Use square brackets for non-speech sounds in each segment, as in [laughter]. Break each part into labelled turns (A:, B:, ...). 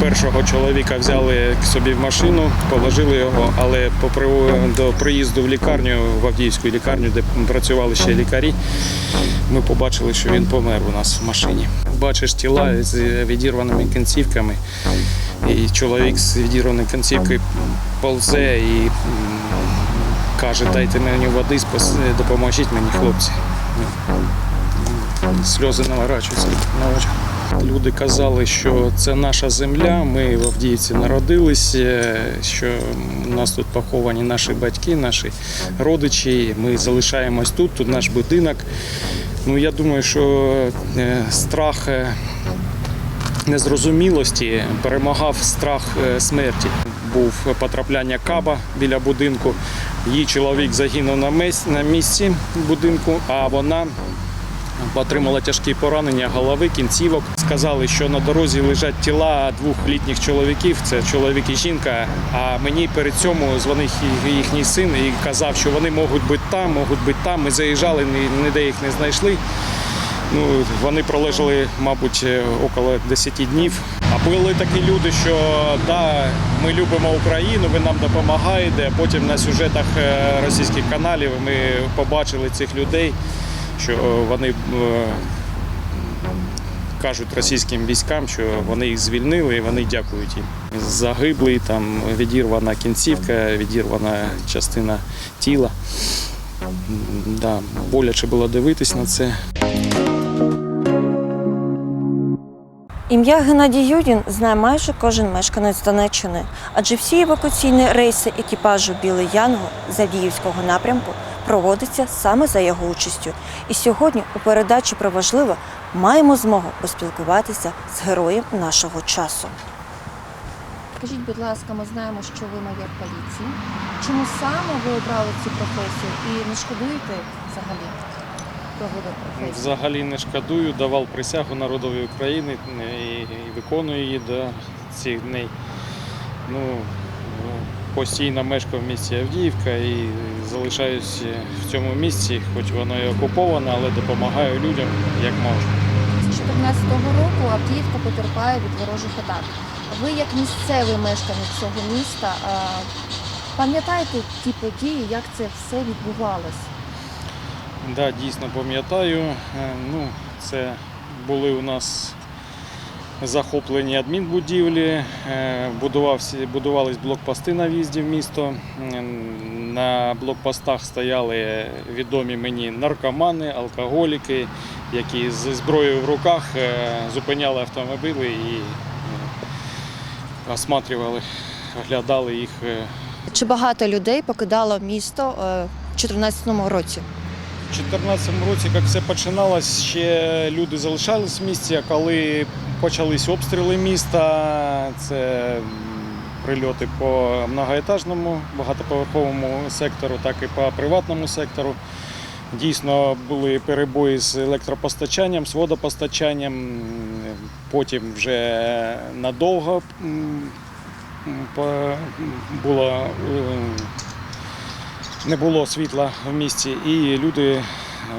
A: Першого чоловіка взяли собі в машину, положили його, але до приїзду в лікарню, в Авдіївську лікарню, де працювали ще лікарі, ми побачили, що він помер у нас в машині. Бачиш тіла з відірваними кінцівками, і чоловік з відірваною кінцівкою повзе і каже, дайте мені води, допоможіть мені, хлопці. Сльози наворачуються на очах. Люди казали, що це наша земля. Ми в Авдіївці народилися, що у нас тут поховані наші батьки, наші родичі. Ми залишаємось тут, тут наш будинок. Ну я думаю, що е, страх е, незрозумілості перемагав страх е, смерті. Був потрапляння каба біля будинку. Її чоловік загинув на місці будинку, а вона отримала тяжкі поранення голови, кінцівок. Сказали, що на дорозі лежать тіла двох літніх чоловіків. Це чоловік і жінка. А мені перед цьому дзвонив їхній син і казав, що вони можуть бути там, можуть бути там. Ми заїжджали, ніде їх не знайшли. Ну, вони пролежали, мабуть, около 10 днів. Були такі люди, що да, ми любимо Україну, ви нам допомагаєте. А потім на сюжетах е, російських каналів ми побачили цих людей, що е, вони е, кажуть російським військам, що вони їх звільнили і вони дякують їм. Загиблий, там відірвана кінцівка, відірвана частина тіла. Да, боляче було дивитись на це.
B: Ім'я Геннадій Юдін знає майже кожен мешканець Донеччини, адже всі евакуаційні рейси екіпажу Білий Янгол з напрямку проводяться саме за його участю. І сьогодні у передачі про важливе маємо змогу поспілкуватися з героєм нашого часу.
C: Скажіть, будь ласка, ми знаємо, що ви майор поліції. Чому саме ви обрали цю професію і не шкодуєте взагалі професії?
A: Взагалі не шкодую, давав присягу народові України і, і виконую її до цих днів. Ну, ну, постійно мешкав в місті Авдіївка і залишаюсь в цьому місці, хоч воно і окуповане, але допомагаю людям як можу.
C: З 2014 року Авдіївка потерпає від ворожих атак. Ви, як місцевий мешканець цього міста, пам'ятаєте ті події, як це все відбувалось?
A: Да, дійсно пам'ятаю. Е, Ну, це були у нас захоплені адмінбудівлі, е, будувався, будувались блокпости на в'їзді в місто. На блокпостах стояли відомі мені наркомани, алкоголіки, які зі зброєю в руках е, зупиняли автомобілі і осматривали, оглядали їх.
B: Чи багато людей покидало місто в 2014 році?
A: У 2014 році, як все починалось, ще люди залишались в місті, а коли почались обстріли міста, це прильоти по многоетажному багатоповерховому сектору, так і по приватному сектору. Дійсно були перебої з електропостачанням, з водопостачанням. Потім вже надовго було е, не було світла в місті, і люди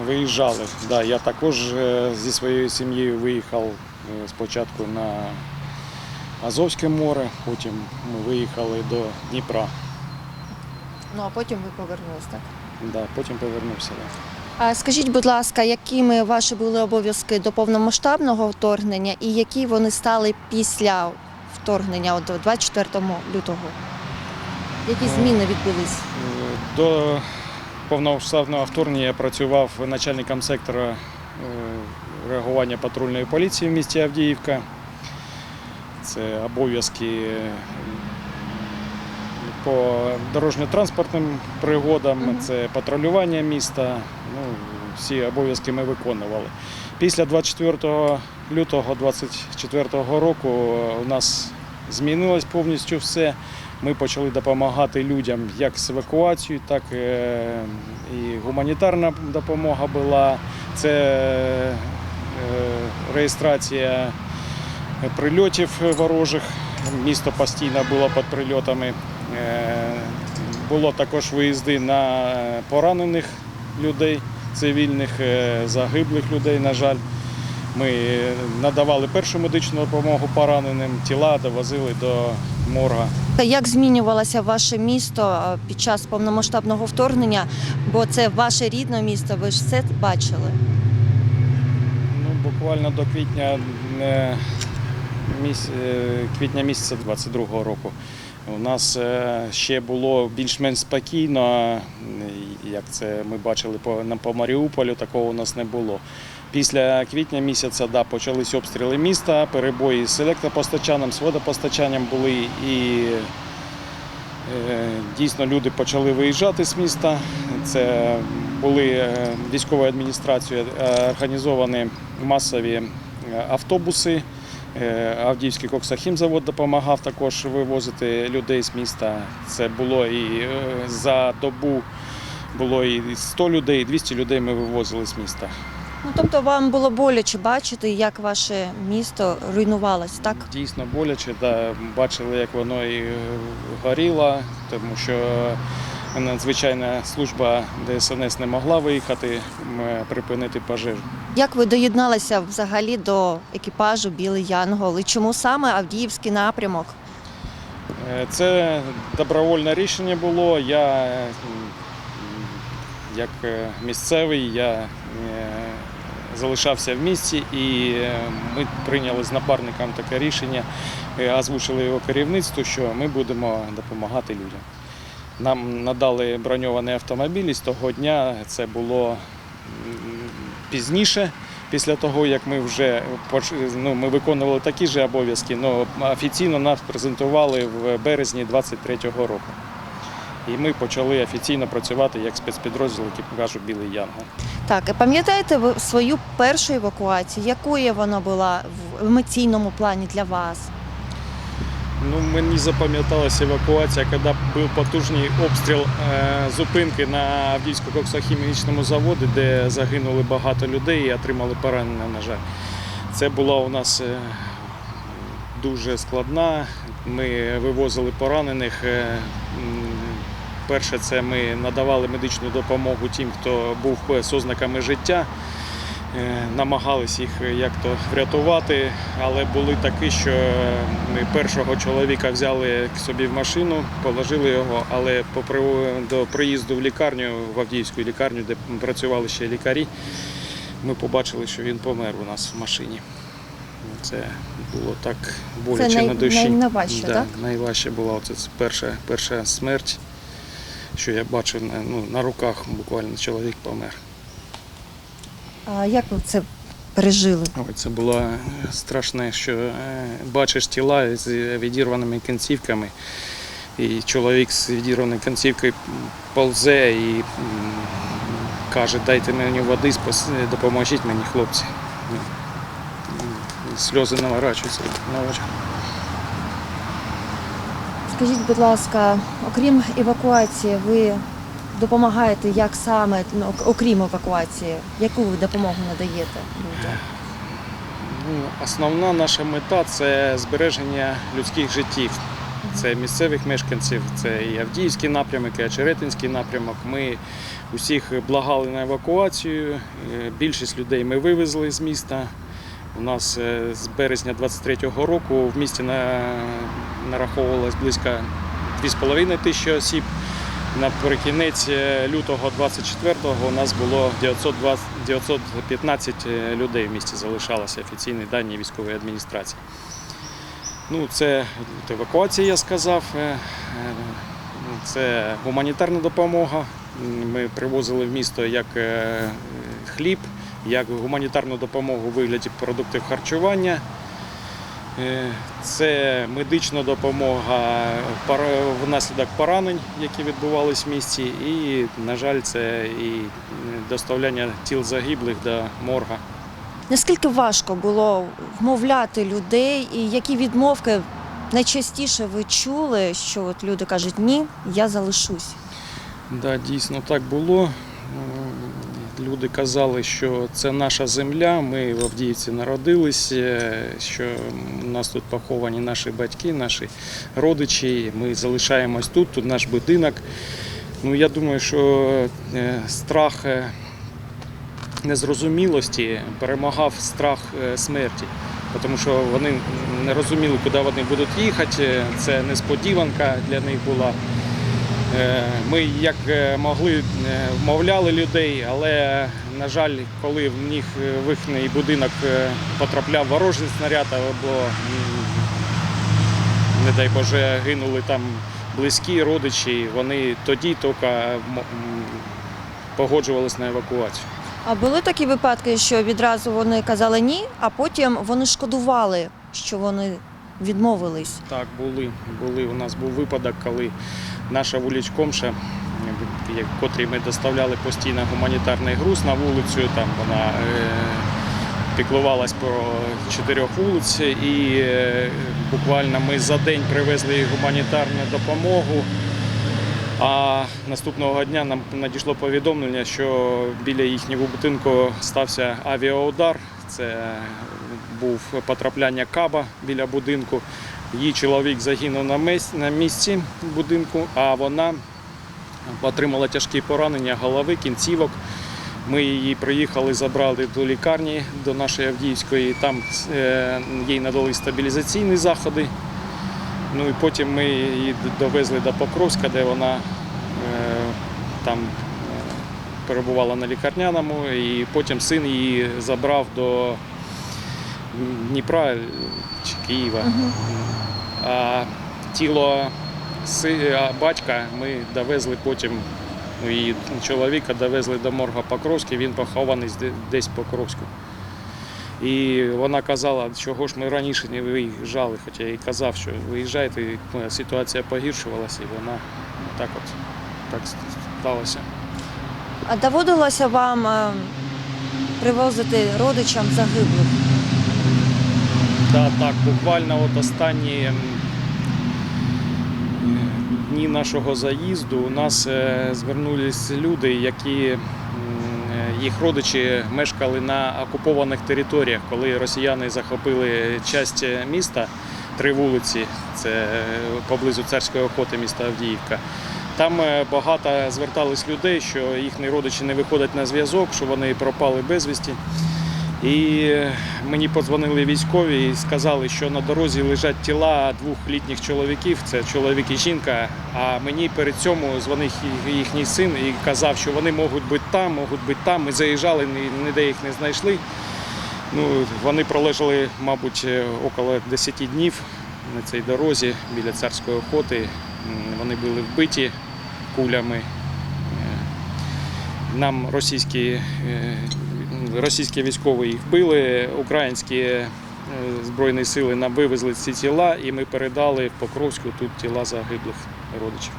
A: виїжджали. Да, я також е, зі своєю сім'єю виїхав е, спочатку на Азовське море, потім ми виїхали до Дніпра.
B: Ну а потім ви повернулись, так?
A: Да, потім повернувся. Да.
B: А скажіть, будь ласка, якими ваші були обов'язки до повномасштабного вторгнення і які вони стали після вторгнення от, 24 лютого? Які зміни відбулись?
A: До повномасштабного вторгнення я працював начальником сектора е, реагування патрульної поліції в місті Авдіївка. Це обов'язки по дорожньо-транспортним пригодам, це патрулювання міста. Ну, всі обов'язки ми виконували. Після 24 лютого 2024 року у нас змінилось повністю все. Ми почали допомагати людям як з евакуацією, так е, і гуманітарна допомога була. Це е, реєстрація прильотів ворожих. Місто постійно було під прильотами. Е, Було також виїзди на поранених людей. цивільних, загиблих людей, на жаль. Ми надавали першу медичну допомогу пораненим, тіла довозили до морга.
B: Як змінювалося ваше місто е, під час повномасштабного вторгнення? Бо це ваше рідне місто, ви ж все бачили.
A: Ну, буквально до квітня, е, е, квітня місяця 22-го року. У нас е, ще було більш-менш спокійно, як це ми бачили по, по Маріуполю, такого у нас не було. Після квітня місяця да, почались обстріли міста, перебої з електропостачанням, з водопостачанням були і е, дійсно люди почали виїжджати з міста. Це були е, військовою адміністрацією організовані масові автобуси. Е, Авдіївський коксахімзавод допомагав також вивозити людей з міста. Це було і е, за добу було і 100 людей, і 200 людей ми вивозили з міста.
B: Ну тобто вам було боляче бачити, як ваше місто руйнувалось, так?
A: Дійсно боляче, да, бачили, як воно і е, горіло, тому що надзвичайна служба ДСНС не могла виїхати, припинити пожежу.
B: Як ви доєдналися взагалі до екіпажу Білий Янгол? І чому саме Авдіївський напрямок?
A: Е, Це добровольне рішення було. Я як е, місцевий, я е, залишався в місті і ми прийняли з напарником таке рішення, озвучили його керівництву, що ми будемо допомагати людям. Нам надали броньований автомобіль, і з того дня це було пізніше. Після того, як ми вже ну, ми виконували такі ж обов'язки, але офіційно нас презентували в березні 23-го року. І ми почали офіційно працювати як спецпідрозділ екіпажу Білий Янгол.
B: Так, пам'ятаєте ви свою першу евакуацію? Якою вона була в емоційному плані для вас?
A: Ну, мені запам'яталася евакуація, коли був потужний обстріл е, зупинки на Авдіївсько-коксохімічному заводі, де загинули багато людей і отримали поранення, на жаль. Це була у нас е, дуже складна. Ми вивозили поранених. е, Перше, це ми надавали медичну допомогу тим, хто був з ознаками життя. Е, намагались їх як то врятувати, але були такі, що ми першого чоловіка взяли собі в машину, положили його, але до приїзду в лікарню, в Авдіївську лікарню, де працювали ще лікарі, ми побачили, що він помер у нас в машині. Це було так боляче
B: най-
A: на душі.
B: найважче,
A: да,
B: так?
A: Найважче була оце перша, перша смерть, що я бачив ну, на руках буквально чоловік помер.
B: А як ви це пережили?
A: Ой, це було е, страшне, що е, бачиш тіла з відірваними кінцівками, і чоловік з відірваною кінцівкою ползе і каже, дайте мені води, допоможіть мені, хлопці. Ну, Сльози наворачуються на очах.
B: Скажіть, будь ласка, окрім евакуації, ви допомагаєте як саме, ну, окрім евакуації, яку ви допомогу надаєте людям?
A: Ну, основна наша мета це збереження людських життів. Це місцевих мешканців, це і Авдіївський напрямок, і Очеретинський напрямок. Ми усіх благали на евакуацію. Е, Більшість людей ми вивезли з міста. У нас е, з березня 23-го року в місті нараховувалось близько 2,5 тисячі осіб. Наприкінець е, лютого 24-го у нас було 920, 915 е, людей в місті залишалося офіційні дані військової адміністрації. Ну, це евакуація, я сказав. е, е, Це гуманітарна допомога. Ми привозили в місто як хліб, як гуманітарну допомогу у вигляді продуктів харчування. Е, Це медична допомога внаслідок поранень, які відбувались в місті, і, на жаль, це і е, доставляння тіл загиблих до морга.
B: Наскільки важко було вмовляти людей, і які відмовки найчастіше ви чули, що от люди кажуть ні, я залишусь.
A: Да, дійсно так було. Люди казали, що це наша земля, ми в Авдіївці народились, що у нас тут поховані наші батьки, наші родичі, ми залишаємось тут, тут наш будинок. Ну, я думаю, що е, страх е, незрозумілості перемагав страх е, смерті, тому що вони не розуміли, куди вони будуть їхати. Це несподіванка для них була. Е, Ми як е, могли е, вмовляли людей, але на жаль, коли в них в їхній будинок потрапляв ворожий снаряд або, не дай Боже, гинули там близькі родичі, вони тоді тільки погоджувалися на евакуацію.
B: А були такі випадки, що відразу вони казали ні, а потім вони шкодували, що вони відмовились.
A: Так, були. були. У нас був випадок, коли наша вуличкомша, котрій ми доставляли постійно гуманітарний груз на вулицю, там вона е, піклувалась про чотирьох вулиць, і е, буквально ми за день привезли гуманітарну допомогу. А наступного дня нам надійшло повідомлення, що біля їхнього будинку стався авіаудар. Це був потрапляння каба біля будинку. Її чоловік загинув на місці будинку, а вона отримала тяжкі поранення голови, кінцівок. Ми її приїхали, забрали до лікарні, до нашої Авдіївської. Там е, їй надали стабілізаційні заходи. Ну і потім ми її довезли до Покровська, де вона е, там е, перебувала на лікарняному, і потім син її забрав до Дніпра чи Києва. А тіло батька ми довезли потім. Ну, її чоловіка довезли до морга Покровський, він похований десь в Покровську. І вона казала, чого ж ми раніше не виїжджали, хоча я їй казав, що виїжджайте, і, ну, ситуація погіршувалася, і вона так от так сталося.
B: А доводилося вам е, привозити родичам загиблих?
A: Да, так, буквально от останні дні нашого заїзду у нас е, звернулись люди, які е, їх родичі мешкали на окупованих територіях, коли росіяни захопили часть міста, три вулиці, це е, поблизу царської охоти міста Авдіївка. Там е, багато звертались людей, що їхні родичі не виходять на зв'язок, що вони пропали безвісті. І мені подзвонили військові і сказали, що на дорозі лежать тіла двох літніх чоловіків, це чоловік і жінка. А мені перед цьому дзвонив їхній син і казав, що вони можуть бути там, можуть бути там. Ми заїжджали, ніде їх не знайшли. Ну, вони пролежали, мабуть, е, около 10 днів на цій дорозі біля царської охоти. Вони були вбиті кулями. Е, Нам російські, е, російські військові їх били, українські е, збройні сили нам вивезли ці тіла, і ми передали в Покровську тут тіла загиблих родичів.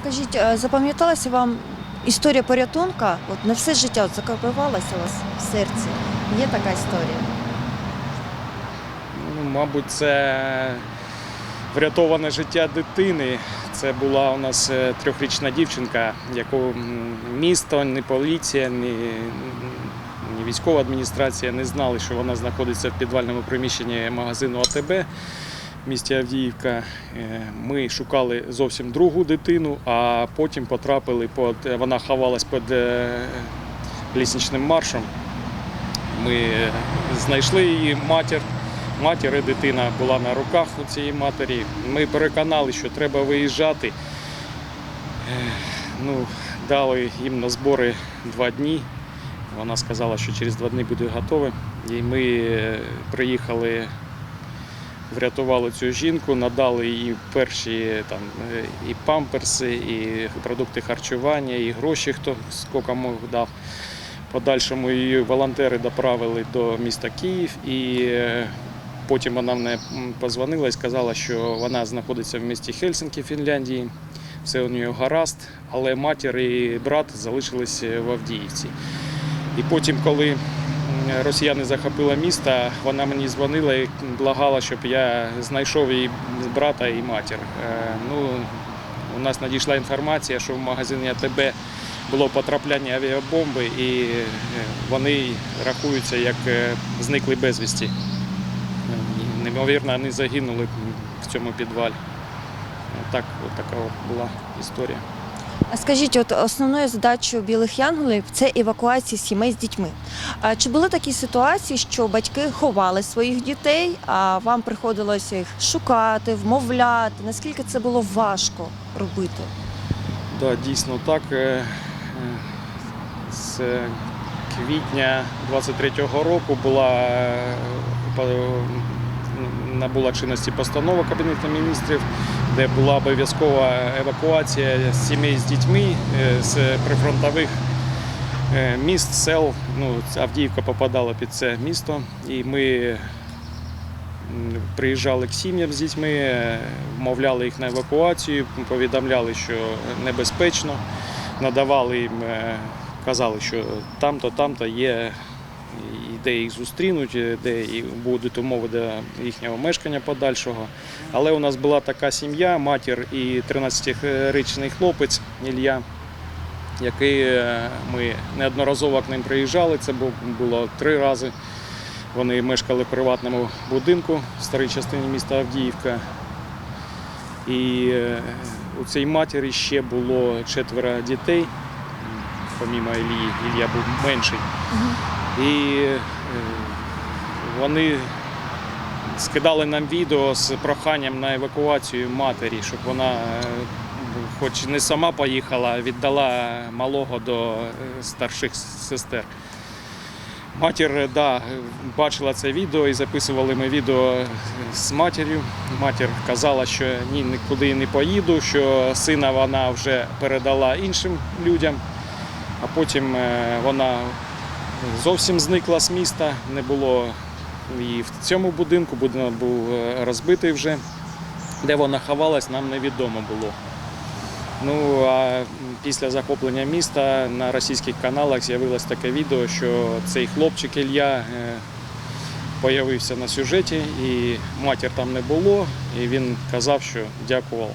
B: Скажіть, е, запам'яталася вам історія порятунка? От на все життя от закарбувалася у вас в серці? Є така історія?
A: Ну, мабуть, це врятоване життя дитини. Це була у нас е, трьохрічна дівчинка, яку місто, ні поліція, ні, ні військова адміністрація не знали, що вона знаходиться в підвальному приміщенні магазину АТБ в місті Авдіївка. Е, Ми шукали зовсім другу дитину, а потім потрапили під вона ховалась під е, лісничним маршем. Ми знайшли її матір. Матір і дитина була на руках у цієї матері. Ми переконали, що треба виїжджати. Е, Ну, дали їм на збори два дні. Вона сказала, що через два дні буде готова. І ми е, приїхали, врятували цю жінку, надали їй перші там, е, і памперси, і продукти харчування, і гроші, хто скільки мог дав. Подальшому її волонтери доправили до міста Київ і е, потім вона мене позвонила і сказала, що вона знаходиться в місті Хельсинкі, Фінляндії. Все у нього гаразд, але матір і брат залишились в Авдіївці. І потім, коли росіяни захопили місто, вона мені дзвонила і благала, щоб я знайшов її брата і матір. Е, Ну, у нас надійшла інформація, що в магазині АТБ було потрапляння авіабомби, і е, вони рахуються як е, зникли безвісті. І, Неймовірно, вони загинули в цьому підвалі. Так, от така от була історія.
B: А скажіть, от основною задачею білих янголів це евакуація сімей з дітьми. А чи були такі ситуації, що батьки ховали своїх дітей, а вам приходилося їх шукати, вмовляти? Наскільки це було важко робити?
A: Да, дійсно так. Е, е, З квітня 23-го року була е, набула чинності постанова Кабінету міністрів, де була обов'язкова евакуація сімей з дітьми е, з прифронтових е, міст, сел. Ну, Авдіївка попадала під це місто, і ми приїжджали к сім'ям з дітьми, е, вмовляли їх на евакуацію, повідомляли, що небезпечно, надавали їм, казали, що там-то, там-то є, де їх зустрінуть, е, де будуть умови до їхнього мешкання подальшого. Але у нас була така сім'я, матір і 13-річний хлопець Ілля, який е, ми неодноразово к ним приїжджали. Це було три рази. Вони мешкали в приватному будинку в старій частині міста Авдіївка. І е, у цій матері ще було четверо дітей, помімо Ілії, Ілля був менший. І е, вони скидали нам відео з проханням на евакуацію матері, щоб вона, е, хоч не сама поїхала, а віддала малого до е, старших сестер. Матір да, бачила це відео і записували ми відео з матір'ю. Матір казала, що ні, нікуди не поїду, що сина вона вже передала іншим людям, а потім е, вона зовсім зникла з міста, не було її в цьому будинку, будинок був е, розбитий вже. Де вона ховалась, нам невідомо було. Ну а після захоплення міста на російських каналах з'явилось таке відео, що цей хлопчик Ілля е, появився на сюжеті, і матір там не було. І він казав, що дякував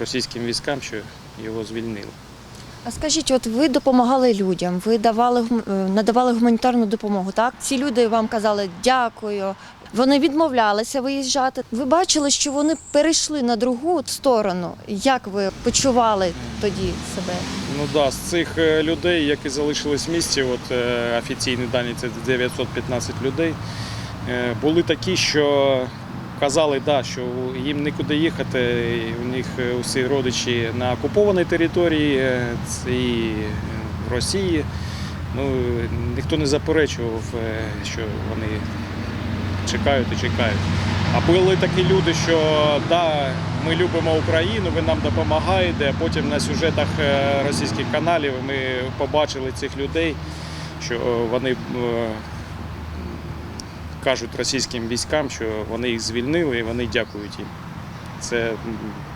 A: російським військам, що його звільнили.
B: А скажіть, от ви допомагали людям, ви давали е, надавали гуманітарну допомогу, так? Ці люди вам казали дякую. Вони відмовлялися виїжджати. Ви бачили, що вони перейшли на другу сторону. Як ви почували тоді себе?
A: Ну да, з цих е, людей, які залишились в місті, от е, офіційні дані це 915 людей. Були такі, що казали, да, що їм нікуди їхати. У них е, усі родичі на окупованій території, е, і е, в Росії. Ну, ніхто не заперечував, що вони чекають і чекають. А були такі люди, що да, ми любимо Україну, ви нам допомагаєте. А потім на сюжетах російських каналів ми побачили цих людей, що вони кажуть російським військам, що вони їх звільнили і вони дякують їм. Це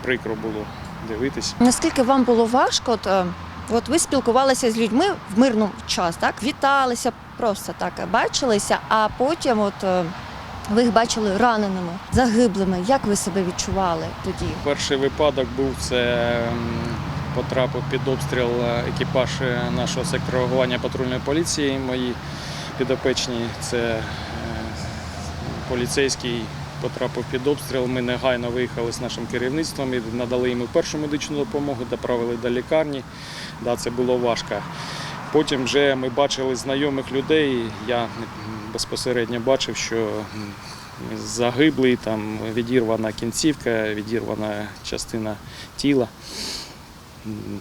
A: прикро було дивитись.
B: Наскільки вам було важко? От, е, от ви спілкувалися з людьми в мирному час, так? Віталися, просто так бачилися, а потім от. е, Ви їх бачили раненими, загиблими. Як ви себе відчували тоді?
A: Перший випадок був це потрапив під обстріл екіпаж е, нашого сектору реагування патрульної поліції. Мої підопечні це поліцейський потрапив під обстріл. Ми негайно виїхали з нашим керівництвом і надали йому першу медичну допомогу, доправили до лікарні. Да, це було важко. Потім вже ми бачили знайомих людей. Я безпосередньо бачив, що загиблий, там відірвана кінцівка, відірвана частина тіла.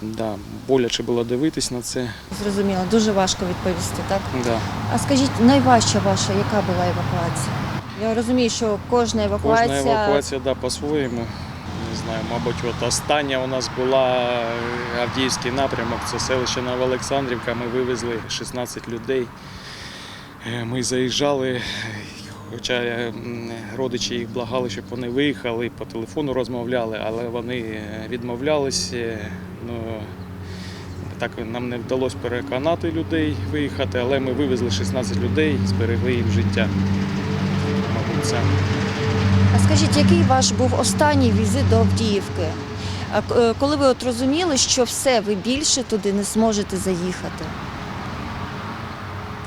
A: Да, боляче було дивитись на це.
B: Зрозуміло, дуже важко відповісти, так?
A: Да.
B: А скажіть, найважча ваша, яка була евакуація? Я розумію, що кожна евакуація,
A: Кожна евакуація да, по-своєму. Не знаю, мабуть, от остання у нас була е, Авдіївський напрямок, це селище Новоолександрівка. Ми вивезли 16 людей. Е, Ми заїжджали, хоча е, родичі їх благали, щоб вони виїхали, по телефону розмовляли, але вони відмовлялись. Е, Ну, так нам не вдалося переконати людей виїхати, але ми вивезли 16 людей, зберегли їм життя. Це.
B: А скажіть, який ваш був останній візит до Авдіївки? Е, Коли ви от розуміли, що все, ви більше туди не зможете заїхати?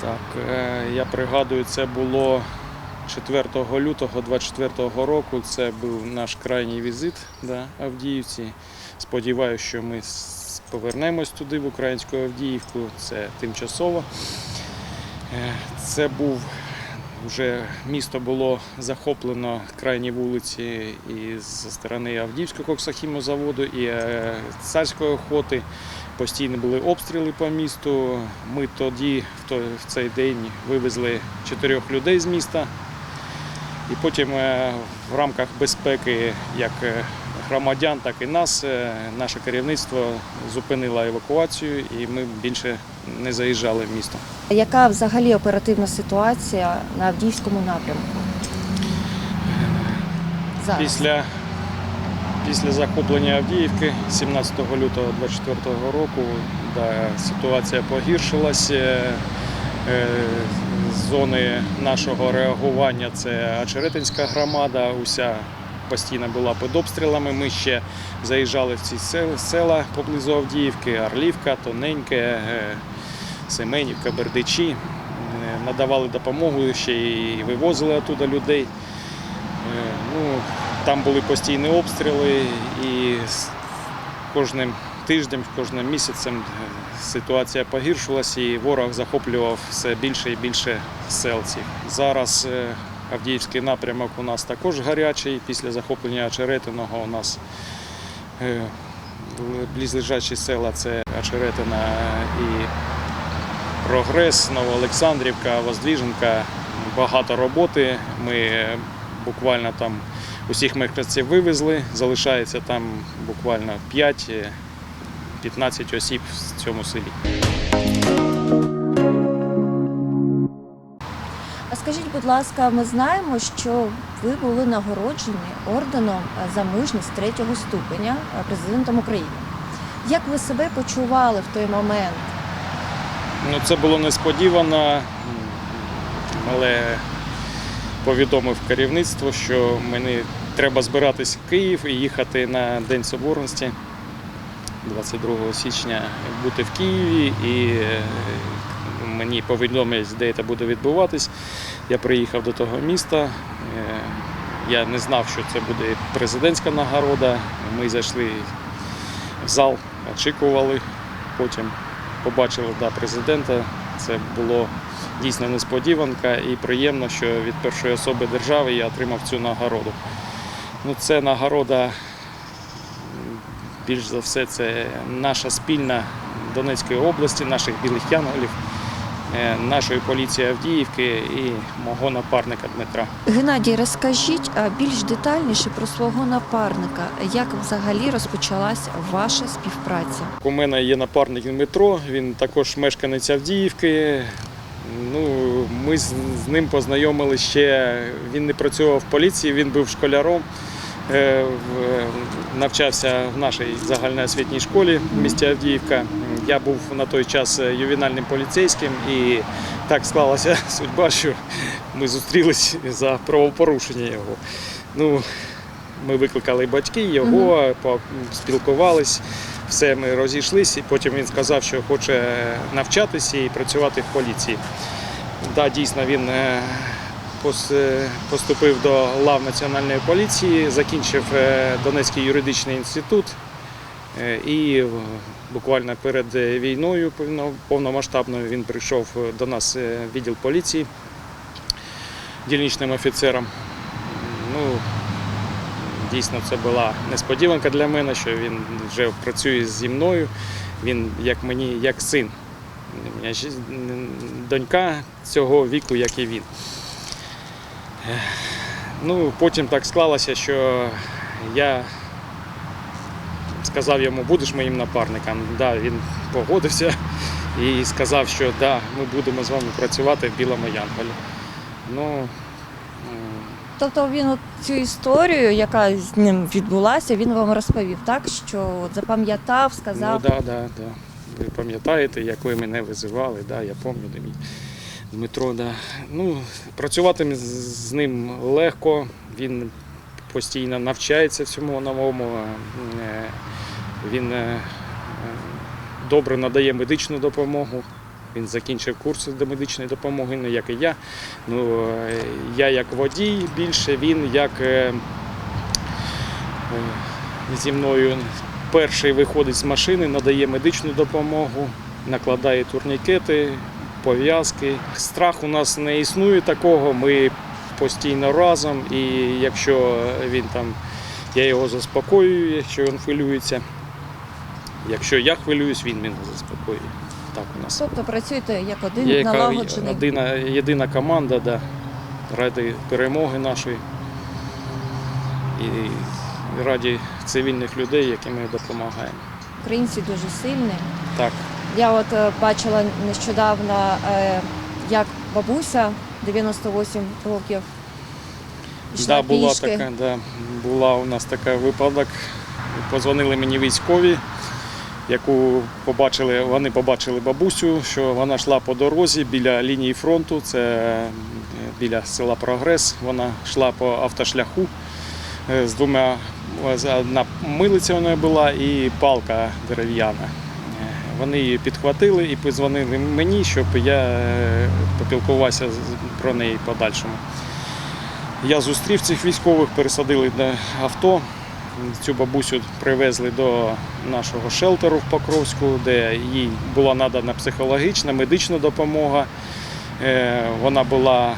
A: Так, е, я пригадую, це було 4 лютого 24 року. Це був наш крайній візит да, Авдіївці. Сподіваюся, що ми повернемось туди, в українську Авдіївку. Це тимчасово. Е, Це був вже місто було захоплено крайні вулиці і зі сторони Авдіївського коксохімозаводу, і е, царської охоти. Постійно були обстріли по місту. Ми тоді, в цей день, вивезли чотирьох людей з міста. І потім е, в рамках безпеки як е, громадян, так і нас, е, наше керівництво зупинило евакуацію, і ми більше не заїжджали в місто.
C: Яка взагалі оперативна ситуація на Авдіївському напрямку? Зараз.
A: Після, після захоплення Авдіївки 17 лютого 2024 року да, ситуація погіршилася. Е, Зони нашого реагування це Очеретинська громада, уся постійно була під обстрілами. Ми ще заїжджали в ці села поблизу Авдіївки, Орлівка, Тоненьке, е, Семенівка, Бердичі. Е, Надавали допомогу, ще і вивозили оттуда людей. Е, Ну, там були постійні обстріли, і з кожним тижнем, кожним місяцем ситуація погіршилася, і ворог захоплював все більше і більше сел цих. Зараз Авдіївський напрямок у нас також гарячий. Після захоплення Очеретиного у нас е, близлежачі села це Очеретина і Прогрес, Новоолександрівка, Воздвіженка. Багато роботи. Ми е, буквально там усіх мешканців вивезли. Залишається там буквально 5-15 осіб в цьому селі.
C: Скажіть, будь ласка, ми знаємо, що ви були нагороджені орденом за мужність третього ступеня е, президентом України. Як ви себе почували в той момент?
A: Ну, це було несподівано, але повідомив керівництво, що мені треба збиратись в Київ і їхати на День Соборності 22 січня, бути в Києві і е, мені повідомлять, де це буде відбуватись. Я приїхав до того міста. е, Я не знав, що це буде президентська нагорода. Ми зайшли в зал, очікували. Потім побачили да, президента. Це було дійсно несподіванка і приємно, що від першої особи держави я отримав цю нагороду. Ну, це нагорода, більш за все, це наша спільна Донецької області, наших білих янголів, нашої поліції Авдіївки і мого напарника Дмитра.
C: Геннадій, розкажіть більш детальніше про свого напарника. Як взагалі розпочалась ваша співпраця?
A: У мене є напарник Дмитро, він також мешканець Авдіївки. Ну, ми з, ним познайомилися ще. Він не працював в поліції, він був школяром, е, навчався в нашій загальноосвітній школі в місті Авдіївка. Я був на той час ювенальним поліцейським і так склалася [laughs] судьба, що ми зустрілись за правопорушення його. Ну, ми викликали батьки його, поспілкувались, все ми розійшлися, і потім він сказав, що хоче навчатися і працювати в поліції. Да, дійсно, він е, е, поступив до лав Національної поліції, закінчив е, Донецький юридичний інститут. Е, І е, буквально перед е, війною повномасштабною він прийшов е, до нас е, відділ поліції дільничним офіцером. Ну, Дійсно, це була несподіванка для мене, що він вже працює зі мною. Він як мені, як син. Донька цього віку, як і він. Ну, потім так склалося, що я сказав йому, будеш моїм напарником. Да, він погодився і сказав, що да, ми будемо з вами працювати в Білому Янголі. Ну,
C: Тобто він от цю історію, яка з ним відбулася, він вам розповів, так що от запам'ятав, сказав.
A: Ну, да, да, да. Ви пам'ятаєте, як ви мене визивали, да, я пам'ятаю Дмитро. Да. Ну, працювати з з ним легко, він постійно навчається всьому новому. е, Він е, добре надає медичну допомогу. Він закінчив курси до медичної допомоги, не як і я. Ну, е, я як водій більше, він як зі мною перший виходить з машини, надає медичну допомогу, накладає турнікети, пов'язки. Страх у нас не існує такого. Ми постійно разом, і якщо він там, я його заспокоюю, якщо він хвилюється. Якщо я хвилююсь, він мене заспокоює. Так у нас.
C: Тобто працюєте як один
A: Є
C: налагоджений.
A: єдина, єдина команда, да, ради перемоги нашої і раді цивільних людей, яким ми допомагаємо.
C: Українці дуже сильні.
A: Так,
C: Я от е, бачила нещодавно, е, як бабуся 98 років
A: да, була
C: пішки.
A: така, да, була у нас така випадок. Позвонили мені військові, яку побачили, вони побачили бабусю, що вона йшла по дорозі біля лінії фронту, це е, біля села Прогрес. Вона йшла по автошляху е, з двома, одна милиця у неї була і палка дерев'яна. Вони її підхватили і позвонили мені, щоб я е, попілкувався про неї подальшому. Я зустрів цих військових, пересадили на авто. Цю бабусю привезли до нашого шелтеру в Покровську, де їй була надана психологічна, медична допомога. Е, Вона була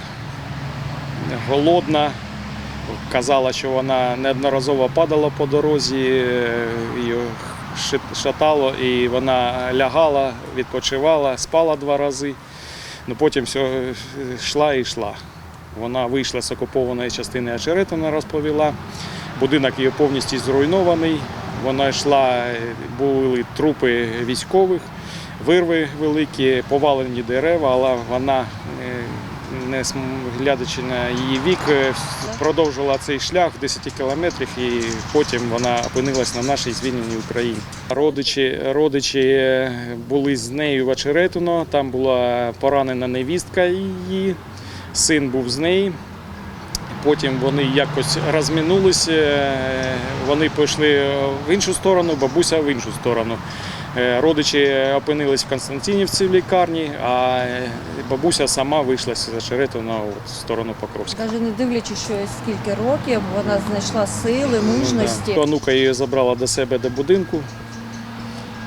A: голодна, казала, що вона неодноразово падала по дорозі, е, шатало, і вона лягала, відпочивала, спала два рази. Ну, потім все е, йшла і йшла. Вона вийшла з окупованої частини Очеретина, розповіла. Будинок її повністю зруйнований. Вона йшла, е, були трупи військових, вирви великі, повалені дерева, але вона, е, не глядячи на її вік, е, продовжила цей шлях 10 кілометрів і потім вона опинилась на нашій звільненій Україні. Родичі, родичі е, були з нею в Очеретино, там була поранена невістка її, син був з нею. Потім вони якось розминулися, е, вони пішли в іншу сторону, бабуся в іншу сторону. Е, Родичі опинились в Константинівці в лікарні, а е, бабуся сама вийшла з Очеретина в сторону Покровська.
C: Навіть не дивлячись, що скільки років вона знайшла сили, мужності.
A: Ну, да. Онука її забрала до себе до будинку.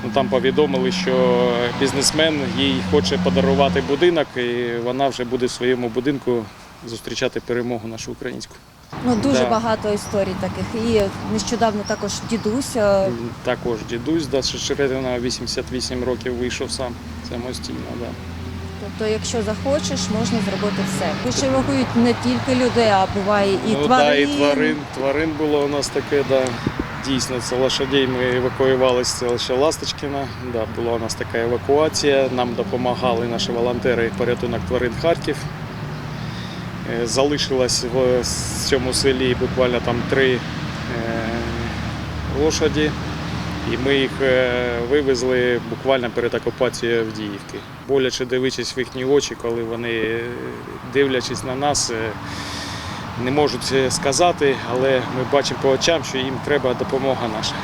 A: Ну, Там повідомили, що бізнесмен їй хоче подарувати будинок, і вона вже буде в своєму будинку зустрічати перемогу нашу українську.
C: Ну дуже
A: Да.
C: багато історій таких. І нещодавно також дідусь. е,
A: Також дідусь да, Шереtina 88 років вийшов сам самостійно. Да.
C: Тобто, якщо захочеш, можна зробити все. Більше евакуюють не тільки людей, а буває і
A: ну,
C: тварин.
A: Да, і тварин. Тварин було у нас таке, да. Дійсно, це лошадей ми евакуювали з селища Ласточкіна. Да, була у нас така евакуація. Нам допомагали наші волонтери порятунок тварин Харків. Е, Залишилось в цьому селі буквально там три е, лошаді. І ми їх е, вивезли буквально перед окупацією Авдіївки. Боляче дивитись в їхні очі, коли вони, дивлячись на нас, не можуть сказати, але ми бачимо по очам, що їм треба допомога наша.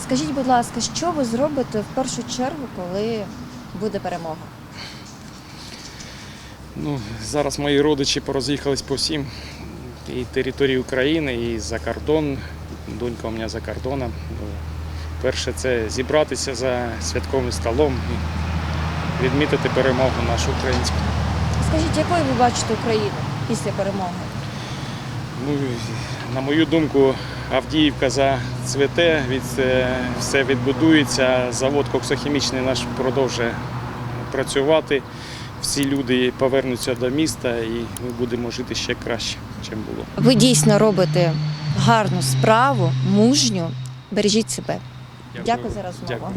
C: Скажіть, будь ласка, що ви зробите в першу чергу, коли буде перемога?
A: Ну, зараз мої родичі пороз'їхались по всім і території України, і за кордон. Донька у мене за кордоном. Перше це зібратися за святковим столом і відмітити перемогу нашу українську.
C: Скажіть, якою ви бачите Україну після перемоги?
A: Ну, на мою думку, Авдіївка зацвете, від, е, все відбудується, завод коксохімічний наш продовжує працювати. Всі люди повернуться до міста і ми будемо жити ще краще, ніж було.
C: Ви дійсно робите гарну справу, мужню. Бережіть себе. Дякую за розмову.
A: Дякую.